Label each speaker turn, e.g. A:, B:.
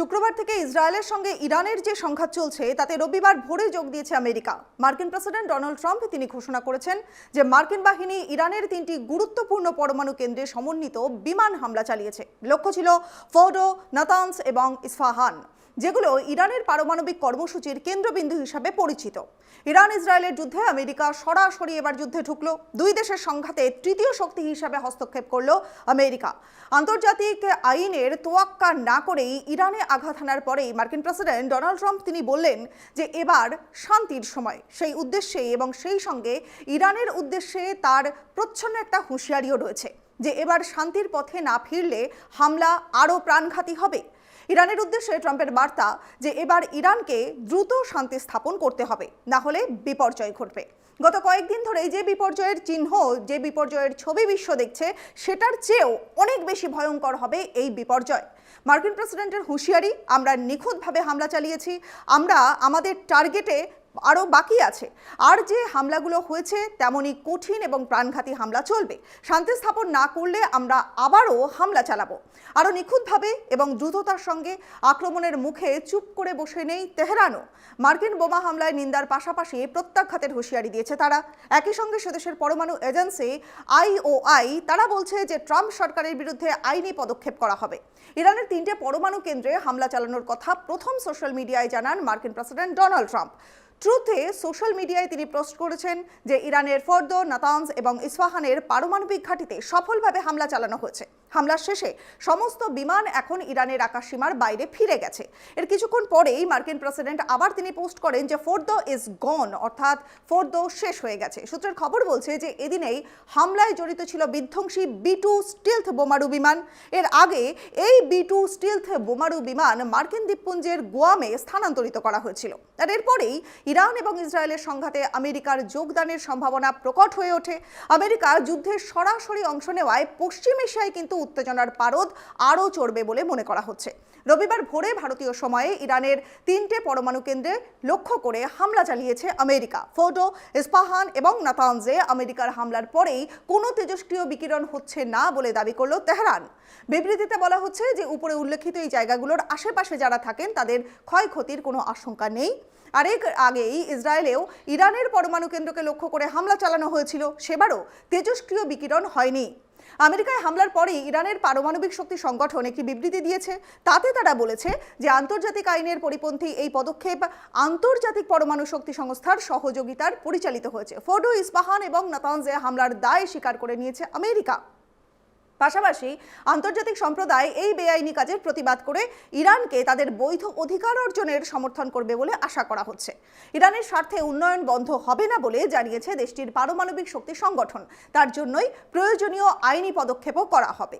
A: শুক্রবার থেকে ইসরায়েলের সঙ্গে ইরানের যে সংঘাত চলছে, তাতে রবিবার ভোরে যোগ দিয়েছে আমেরিকা। মার্কিন প্রেসিডেন্ট ডোনাল্ড ট্রাম্প তিনি ঘোষণা করেছেন যে মার্কিন বাহিনী ইরানের তিনটি গুরুত্বপূর্ণ পরমাণু কেন্দ্রে সমন্বিত বিমান হামলা চালিয়েছে। লক্ষ্য ছিল ফোডো নাতান্স এবং ইস্ফাহান। যেগুলো ইরানের পারমাণবিক কর্মসূচির কেন্দ্রবিন্দু হিসাবে পরিচিত। ইরান, ইসরায়েলের যুদ্ধে আমেরিকা সরাসরি এবার যুদ্ধে ঢুকল। দুই দেশের সংঘাতে তৃতীয় শক্তি হিসাবে হস্তক্ষেপ করল আমেরিকা। আন্তর্জাতিক আইনের তোয়াক্কা না করেই ইরানে আঘাত হানার পরেই মার্কিন প্রেসিডেন্ট ডোনাল্ড ট্রাম্প তিনি বললেন যে এবার শান্তির সময়। সেই উদ্দেশ্যে এবং সেই সঙ্গে ইরানের উদ্দেশ্যে তার প্রচ্ছন্ন একটা হুঁশিয়ারিও রয়েছে যে এবার শান্তির পথে না ফিরলে হামলা আরও প্রাণঘাতী হবে। ইরানের উদ্দেশ্যে ট্রাম্পের বার্তা যে এবার ইরানকে দ্রুত শান্তি স্থাপন করতে হবে, না হলে বিপর্যয় ঘটবে। গত কয়েকদিন ধরে যে বিপর্যয়ের চিহ্ন, যে বিপর্যয়ের ছবি বিশ্ব দেখছে, সেটার চেয়েও অনেক বেশি ভয়ঙ্কর হবে এই বিপর্যয়। মার্কিন প্রেসিডেন্টের হুঁশিয়ারি, আমরা নিখুঁতভাবে হামলা চালিয়েছি, আমরা আমাদের টার্গেটে আরও বাকি আছে। আর যে হামলাগুলো হয়েছে, তেমনই কঠিন এবং প্রাণঘাতী হামলা চলবে। শান্তি স্থাপন না করলে আমরা আবারও হামলা চালাবো। আরও নিখুঁতভাবে এবং দ্রুততার সঙ্গে আক্রমণের মুখে চুপ করে বসে নেই তেহরানও। মার্কিন বোমা হামলায় নিন্দার পাশাপাশি প্রত্যাঘাতের হুঁশিয়ারি দিয়েছে তারা। একই সঙ্গে সেদেশের পরমাণু এজেন্সি আইওআই, তারা বলছে যে ট্রাম্প সরকারের বিরুদ্ধে আইনি পদক্ষেপ করা হবে। ইরানের তিনটে পরমাণু কেন্দ্রে হামলা চালানোর কথা প্রথম সোশ্যাল মিডিয়ায় জানান মার্কিন প্রেসিডেন্ট ডোনাল্ড ট্রাম্প। ট্রুথে সোশ্যাল মিডিয়ায় তিনি পোস্ট করেছেন যে ইরানের ফর্দ নাতানস এবং ইসফাহানের পারমাণবিক ঘাঁটিতে সফলভাবে হামলা চালানো হয়েছে। হামলার শেষে সমস্ত বিমান এখন ইরানের আকাশসীমার বাইরে ফিরে গেছে। এর কিছুক্ষণ পরেই মার্কিন প্রেসিডেন্ট আবার তিনি পোস্ট করেন যে ফোর্দ ইজ গন, অর্থাৎ ফোর্দ শেষ হয়ে গেছে। সূত্রের খবর বলছে যে এদিনেই হামলায় জড়িত ছিল বিধ্বংসী বি টু স্টিলথ বোমারু বিমান। এর আগে এই বি টু স্টিলথ বোমারু বিমান মার্কিন দ্বীপপুঞ্জের গোয়ামে স্থানান্তরিত করা হয়েছিল। আর এরপরেই ইরান এবং ইসরায়েলের সংঘাতে আমেরিকার যোগদানের সম্ভাবনা প্রকট হয়ে ওঠে। আমেরিকা যুদ্ধের সরাসরি অংশ নেওয়ায় পশ্চিম এশিয়ায় কিন্তু উত্তেজনার পারদ আরও চড়বে বলে মনে করা হচ্ছে। রবিবার ভোরে ভারতীয় সময়ে ইরানের তিনটে পরমাণু কেন্দ্রে লক্ষ্য করে হামলা চালিয়েছে আমেরিকা। ফোটো ইস্পাহান এবং নাতানজে আমেরিকার হামলার পরেই কোনো তেজস্ক্রিয় বিকিরণ হচ্ছে না বলে দাবি করল তেহরান। বিবৃতিতে বলা হচ্ছে যে, উপরে উল্লেখিত এই জায়গাগুলোর আশেপাশে যারা থাকেন, তাদের ক্ষয়ক্ষতির কোনো আশঙ্কা নেই। আরেক আগেই ইসরায়েলেও ইরানের পরমাণু কেন্দ্রকে লক্ষ্য করে হামলা চালানো হয়েছিল। সেবারও তেজস্ক্রিয় বিকিরণ হয়নি। আমেরিকায় হামলার পরে ইরানের পারমাণবিক শক্তি সংগঠন একটি বিবৃতি দিয়েছে। তাতে তারা বলেছে যে আন্তর্জাতিক আইনের পরিপন্থী এই পদক্ষেপ আন্তর্জাতিক পরমাণু শক্তি সংস্থার সহযোগিতার পরিচালিত হয়েছে। ফোডো ইস্পাহান এবং নাতানজে হামলার দায় স্বীকার করে নিয়েছে আমেরিকা। পাশাপাশি আন্তর্জাতিক সম্প্রদায় এই বেআইনি কাজের প্রতিবাদ করে ইরানকে তাদের বৈধ অধিকার অর্জনের সমর্থন করবে বলে আশা করা হচ্ছে। ইরানের স্বার্থে উন্নয়ন বন্ধ হবে না বলে জানিয়েছে দেশটির পারমাণবিক শক্তি সংগঠন। তার জন্যই প্রয়োজনীয় আইনি পদক্ষেপও করা হবে।